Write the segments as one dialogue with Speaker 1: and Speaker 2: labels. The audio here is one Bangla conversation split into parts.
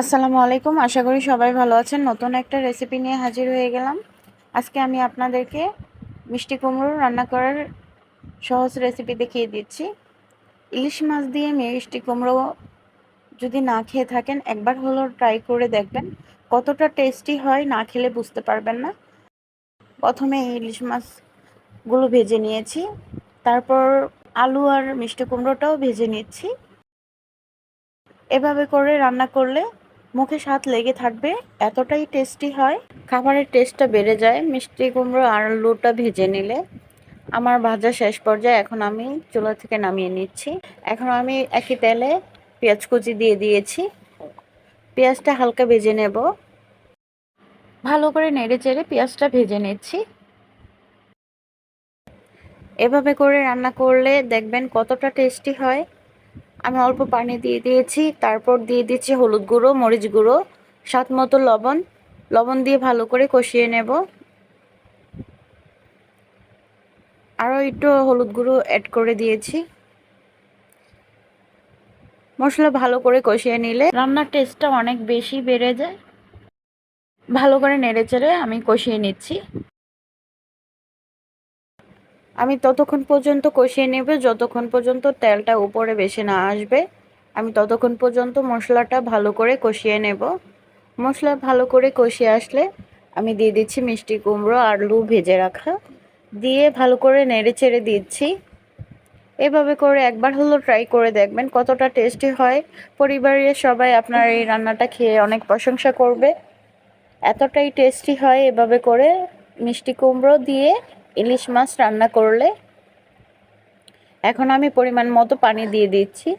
Speaker 1: আসসালামু আলাইকুম। আশা করি সবাই ভালো আছেন। নতুন একটা রেসিপি নিয়ে হাজির হয়ে গেলাম। আজকে আমি আপনাদেরকে মিষ্টি কুমড়ো রান্না করার সহজ রেসিপি দেখিয়ে দিচ্ছি। ইলিশ মাছ দিয়ে মিষ্টি কুমড়ো যদি না খেয়ে থাকেন, একবার হলো ট্রাই করে দেখবেন। কতটা টেস্টি হয় না খেলে বুঝতে পারবেন না। প্রথমে ইলিশ মাছগুলো ভেজে নিয়েছি। তারপর আলু আর মিষ্টি কুমড়োটাও ভেজে নিচ্ছি। এভাবে করে রান্না করলে মুখে স্বাদ লেগে থাকবে, এতটাই টেস্টি হয়। খাবারের টেস্টটা বেড়ে যায়। মিষ্টি কুমড়ো আর আলুটা ভেজে নিলে আমার ভাজা শেষ পর্যায়ে এখন আমি চুলা থেকে নামিয়ে নিচ্ছি। এখন আমি একই তেলে পেঁয়াজ কুচি দিয়ে দিয়েছি। পেঁয়াজটা হালকা ভেজে নেব। ভালো করে নেড়ে চেড়ে পেঁয়াজটা ভেজে নিচ্ছি। এভাবে করে রান্না করলে দেখবেন কতটা টেস্টি হয়। আমি অল্প পানি দিয়ে দিয়েছি, তারপর দিয়ে দিচ্ছি হলুদ গুঁড়ো, মরিচ গুঁড়ো, স্বাদ মতো লবণ। লবণ দিয়ে ভালো করে কষিয়ে নেব। আরও একটু হলুদ গুঁড়ো অ্যাড করে দিয়েছি। মশলা ভালো করে কষিয়ে নিলে রান্নার টেস্টটা অনেক বেশি বেড়ে যায়। ভালো করে নেড়ে চেড়ে আমি কষিয়ে নিচ্ছি। আমি ততক্ষণ পর্যন্ত কষিয়ে নেব, যতক্ষণ পর্যন্ত তেলটা উপরে বেশি না আসবে। আমি ততক্ষণ পর্যন্ত মশলাটা ভালো করে কষিয়ে নেব। মশলা ভালো করে কষিয়ে আসলে আমি দিয়ে দিচ্ছি মিষ্টি কুমড়ো আলু ভেজে রাখা। দিয়ে ভালো করে নেড়ে চেড়ে দিচ্ছি। এভাবে করে একবার হলো ট্রাই করে দেখবেন কতটা টেস্টি হয়। পরিবারের সবাই আপনার এই রান্নাটা খেয়ে অনেক প্রশংসা করবে। এতটাই টেস্টি হয় এভাবে করে মিষ্টি কুমড়ো দিয়ে ইলিশ মাছ রান্না করলে এখন আমি পরিমাণ মতো পানি দিয়ে দিচ্ছি।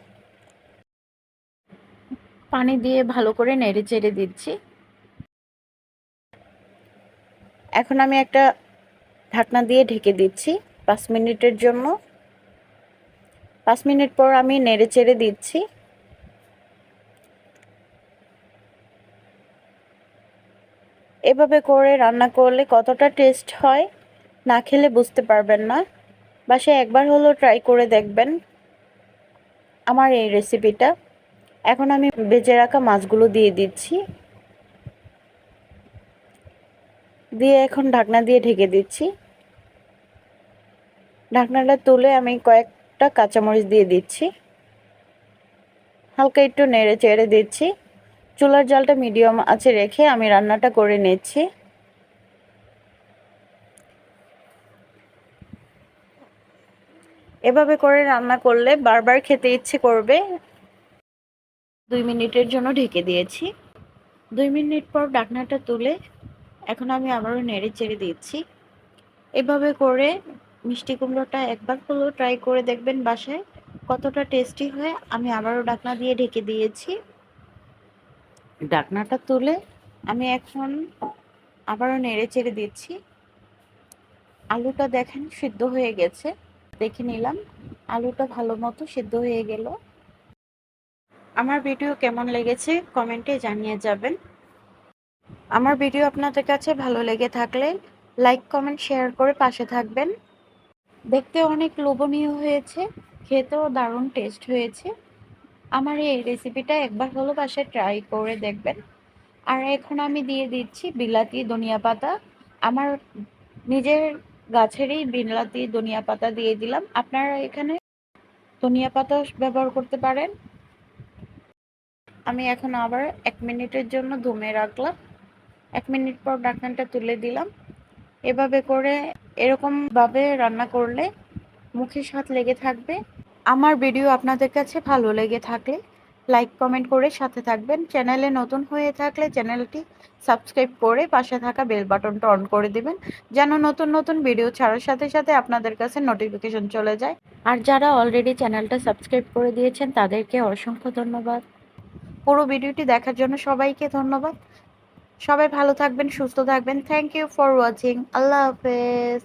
Speaker 1: পানি দিয়ে ভালো করে নেড়ে চেড়ে দিচ্ছি। এখন আমি একটা ঢাকনা দিয়ে ঢেকে দিচ্ছি পাঁচ মিনিটের জন্য। পাঁচ মিনিট পর আমি নেড়ে চেড়ে দিচ্ছি। এভাবে করে রান্না করলে কতটা টেস্ট হয় না খেলে বুঝতে পারবেন না। বাসায় একবার হলো ট্রাই করে দেখবেন আমার এই রেসিপিটা এখন আমি বেজে রাখা মাছগুলো দিয়ে দিচ্ছি। দিয়ে এখন ঢাকনা দিয়ে ঢেকে দিচ্ছি। ঢাকনাটা তুলে আমি কয়েকটা কাঁচামরিচ দিয়ে দিচ্ছি। হালকা একটু নেড়ে চেড়ে দিচ্ছি। চুলার জলটা মিডিয়াম আছে রেখে আমি রান্নাটা করে নিচ্ছি। এভাবে করে রান্না করলে বারবার খেতে ইচ্ছে করবে। দুই মিনিটের জন্য ঢেকে দিয়েছি। দুই মিনিট পর ডাকনাটা তুলে এখন আমি আবারও নেড়ে চেড়ে দিচ্ছি। এভাবে করে মিষ্টি কুমড়োটা একবার হলেও ট্রাই করে দেখবেন বাসায় কতটা টেস্টি হয়। আমি আবারও ডাকনা দিয়ে ঢেকে দিয়েছি। ডাকনাটা তুলে আমি এখন আবারও নেড়ে চেড়ে দিচ্ছি। আলুটা দেখেন সিদ্ধ হয়ে গেছে। দেখে নিলাম। আলুটা ভালো মতো সিদ্ধ হয়ে গেল। আমার ভিডিও কেমন লেগেছে কমেন্টে জানিয়ে যাবেন। আমার ভিডিও আপনাদের কাছে ভালো লেগে থাকলে লাইক কমেন্ট শেয়ার করে পাশে থাকবেন। দেখতে অনেক লোভনীয় হয়েছে, খেতেও দারুণ টেস্ট হয়েছে। আমার এই রেসিপিটা একবার হলো বাসায় ট্রাই করে দেখবেন। আর এখন আমি দিয়ে দিচ্ছি বিলাতি ধনিয়া পাতা। আমার নিজের গাছেরই বিলাতি ধনিয়া পাতা দিয়ে দিলাম। আপনারা এখানে ধনিয়া পাতা ব্যবহার করতে পারেন। আমি এখন আবার এক মিনিটের জন্য ধুমে রাখলাম। এক মিনিট পর ডাকনাটা তুলে দিলাম। এভাবে করে এরকমভাবে রান্না করলে মুখে স্বাদ লেগে থাকবে। আমার ভিডিও আপনাদের কাছে ভালো লেগে থাকলে লাইক কমেন্ট করে সাথে থাকবেন। চ্যানেলে নতুন হয়ে থাকলে চ্যানেলটি সাবস্ক্রাইব করে পাশে থাকা বেল বাটনটা অন করে দিবেন, যেন নতুন নতুন ভিডিও ছাড়ার সাথে সাথে আপনাদের কাছে নোটিফিকেশন চলে যায়। আর যারা অলরেডি চ্যানেলটা সাবস্ক্রাইব করে দিয়েছেন, তাদেরকে অসংখ্য ধন্যবাদ। পুরো ভিডিওটি দেখার জন্য সবাইকে ধন্যবাদ। সবাই ভালো থাকবেন, সুস্থ থাকবেন। থ্যাংক ইউ ফর ওয়াচিং আল্লাহ হাফেজ।